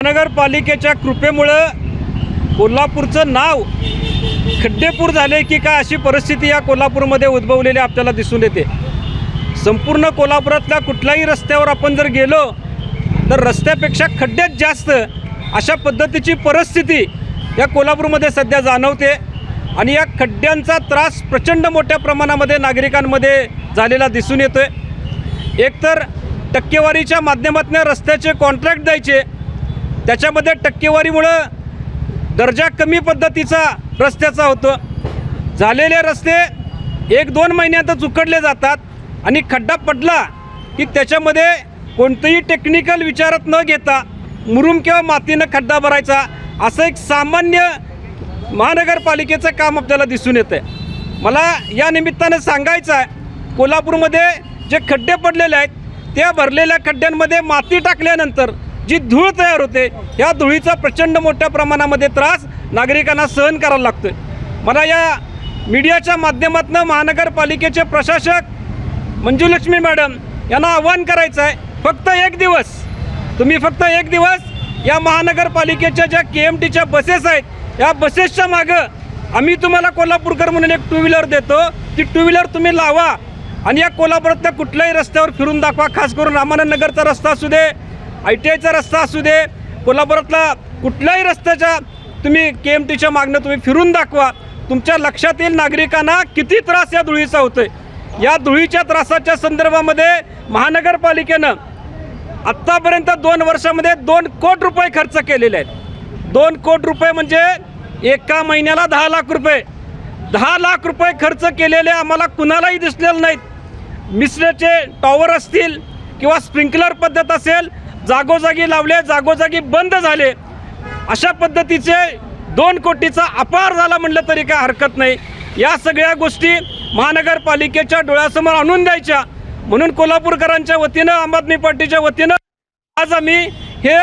महानगरपालिकेच्या कृपेमुळं कोल्हापूरचं नाव खड्डेपूर झाले की काय अशी परिस्थिती या कोल्हापूरमध्ये उद्भवलेली आपल्याला दिसून येते. संपूर्ण कोल्हापुरातल्या कुठल्याही रस्त्यावर आपण जर गेलो तर रस्त्यापेक्षा खड्डेच जास्त अशा पद्धतीची परिस्थिती या कोल्हापूरमध्ये सध्या जाणवते आणि या खड्ड्यांचा त्रास प्रचंड मोठ्या प्रमाणामध्ये नागरिकांमध्ये झालेला दिसून येतो आहे एकतर टक्केवारीच्या माध्यमातून रस्त्याचे कॉन्ट्रॅक्ट द्यायचे त्याच्यामध्ये टक्केवारीमुळं दर्जा कमी पद्धतीचा रस्त्याचा होतो. झालेले रस्ते एक दोन महिन्यातच उकडले जातात आणि खड्डा पडला की त्याच्यामध्ये कोणतंही टेक्निकल विचारात न घेता मुरुम किंवा मातीनं खड्डा भरायचा असं एक सामान्य महानगरपालिकेचं काम आपल्याला दिसून येतं आहे मला या निमित्तानं सांगायचं आहे कोल्हापूरमध्ये जे खड्डे पडलेले आहेत त्या भरलेल्या खड्ड्यांमध्ये माती टाकल्यानंतर जी धूळ तयार होते या धुळीचा प्रचंड मोठ्या प्रमाणामध्ये त्रास नागरिकांना सहन करायला लागतोय. मला या मीडियाच्या माध्यमातून महानगरपालिकेचे प्रशासक मंजुलक्ष्मी मॅडम यांना आव्हान करायचं आहे फक्त एक दिवस. तुम्ही फक्त एक दिवस या महानगरपालिकेच्या ज्या के एम टीच्या बसेस आहेत या बसेसच्या मागं आम्ही तुम्हाला कोल्हापूरकर म्हणून एक टू व्हीलर देतो. ती टू व्हीलर तुम्ही लावा आणि या कोल्हापुरातल्या कुठल्याही रस्त्यावर फिरून दाखवा खास करून रामानंद नगरचा रस्ता असू दे आय टी आयचा रस्ता असू दे कोल्हापुरातला कुठल्याही रस्त्याच्या तुम्ही के एम टीच्या मागणं तुम्ही फिरून दाखवा. तुमच्या लक्षात येईल नागरिकांना किती त्रास या धुळीचा होतोय. या धुळीच्या त्रासाच्या संदर्भामध्ये महानगरपालिकेनं आत्तापर्यंत दोन वर्षामध्ये दोन कोट रुपये खर्च केलेले आहेत. दोन कोट रुपये म्हणजे एका महिन्याला दहा लाख रुपये. दहा लाख रुपये खर्च केलेले आम्हाला कुणालाही दिसलेले नाहीत. मिसलेचे टॉवर असतील किंवा स्प्रिंकलर पद्धत असेल जागोजागी लावले जागोजागी बंद झाले. अशा पद्धतीचे दोन कोटीचा अपार झाला म्हटलं तरी काय हरकत नाही. या सगळ्या गोष्टी महानगरपालिकेच्या डोळ्यासमोर आणून द्यायच्या. म्हणून कोल्हापूरकरांच्या वतीनं आम आदमी पार्टीच्या वतीनं आज आम्ही हे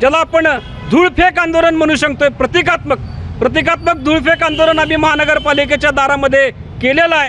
ज्याला आपण धूळफेक आंदोलन म्हणू शकतोय प्रतिकात्मक प्रतिकात्मक धूळफेक आंदोलन आम्ही महानगरपालिकेच्या दारामध्ये केलेलं आहे.